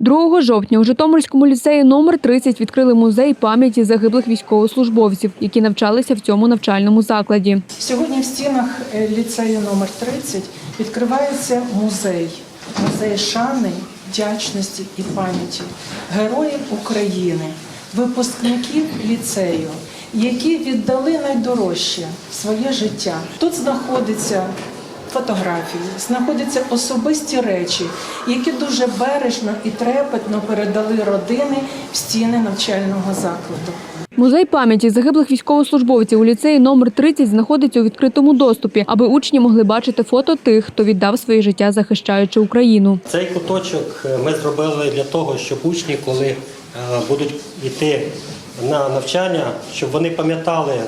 2 жовтня у Житомирському ліцеї номер 30 відкрили музей пам'яті загиблих військовослужбовців, які навчалися в цьому навчальному закладі. Сьогодні в стінах е, ліцею номер 30 відкривається музей, музей шани, вдячності і пам'яті героїв України, випускників ліцею, які віддали найдорожче своє життя. Тут знаходиться фотографії, знаходяться особисті речі, які дуже бережно і трепетно передали родини в стіни навчального закладу. Музей пам'яті загиблих військовослужбовців у ліцеї номер 30 знаходиться у відкритому доступі, аби учні могли бачити фото тих, хто віддав своє життя, захищаючи Україну. Цей куточок е, ми зробили для того, щоб учні, коли е, будуть йти на навчання, щоб вони пам'ятали, е,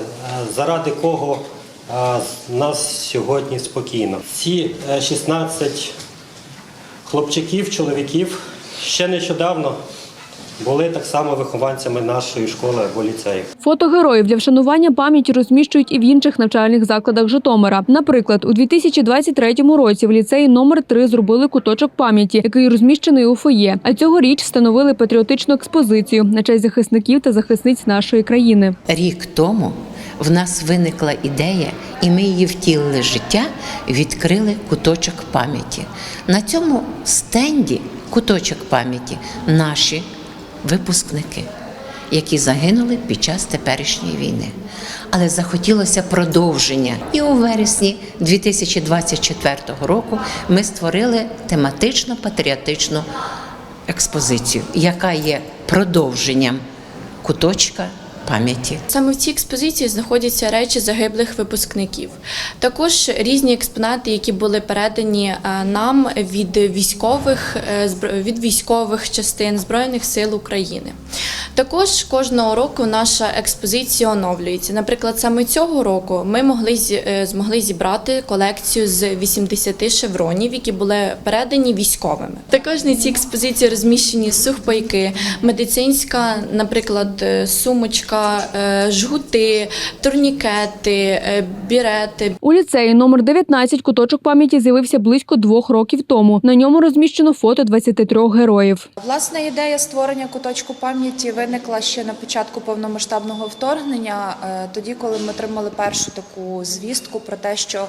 заради кого е, з нас сьогодні спокійно. Ці е, 16 хлопчиків, чоловіків ще нещодавно були так само вихованцями нашої школи або ліцею. Фото героїв для вшанування пам'яті розміщують і в інших навчальних закладах Житомира. Наприклад, у 2023 році в ліцеї номер 3 зробили куточок пам'яті, який розміщений у фоє. А цьогоріч встановили патріотичну експозицію на честь захисників та захисниць нашої країни. Рік тому в нас виникла ідея, і ми її втілили життя, відкрили куточок пам'яті. На цьому стенді куточок пам'яті наші випускники, які загинули під час теперішньої війни. Але захотілося продовження. І у вересні 2024 року ми створили тематично патріотичну експозицію, яка є продовженням куточка пам'яті. Саме в цій експозиції знаходяться речі загиблих випускників. Також різні експонати, які були передані е, нам від військових е, від військових частин Збройних сил України. Також кожного року наша експозиція оновлюється. Наприклад, саме цього року ми могли е, змогли зібрати колекцію з 80 шевронів, які були передані військовими. Також на цій експозиції розміщені сухпайки, медицинська, наприклад, сумочка, е, жгути, турнікети, е, бірети, У ліцеї номер 19 куточок пам'яті з'явився близько двох років тому. На ньому розміщено фото 23 героїв. Власне, ідея створення куточку пам'яті виникла ще на початку повномасштабного вторгнення, е, тоді, коли ми отримали першу таку звістку про те, що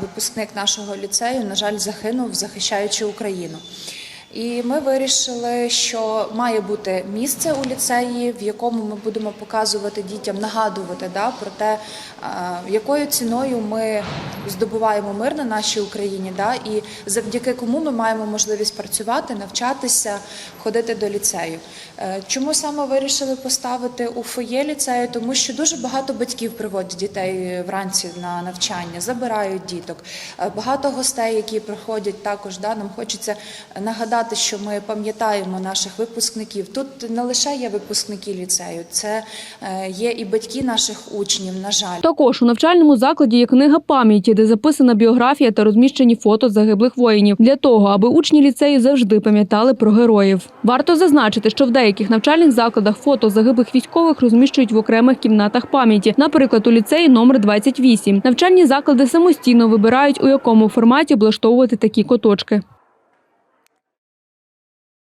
випускник нашого ліцею, на жаль, загинув, захищаючи Україну. І ми вирішили, що має бути місце у ліцеї, в якому ми будемо показувати дітям, нагадувати да, про те, якою ціною ми здобуваємо мир на нашій Україні, да, і завдяки кому ми маємо можливість працювати, навчатися, ходити до ліцею. Е, Чому саме вирішили поставити у фоє ліцею? Тому що дуже багато батьків приводять дітей вранці на навчання, забирають діток. Е, Багато гостей, які приходять також, да, нам хочеться нагадати, що ми пам'ятаємо наших випускників. Тут не лише є випускники ліцею, це е, є і батьки наших учнів, на жаль. Також у навчальному закладі є книга пам'яті, де записана біографія та розміщені фото загиблих воїнів для того, аби учні ліцею завжди пам'ятали про героїв. Варто зазначити, що в деяких навчальних закладах фото загиблих військових розміщують в окремих кімнатах пам'яті. Наприклад, у ліцеї номер 28. Навчальні заклади самостійно вибирають, у якому форматі облаштовувати такі куточки.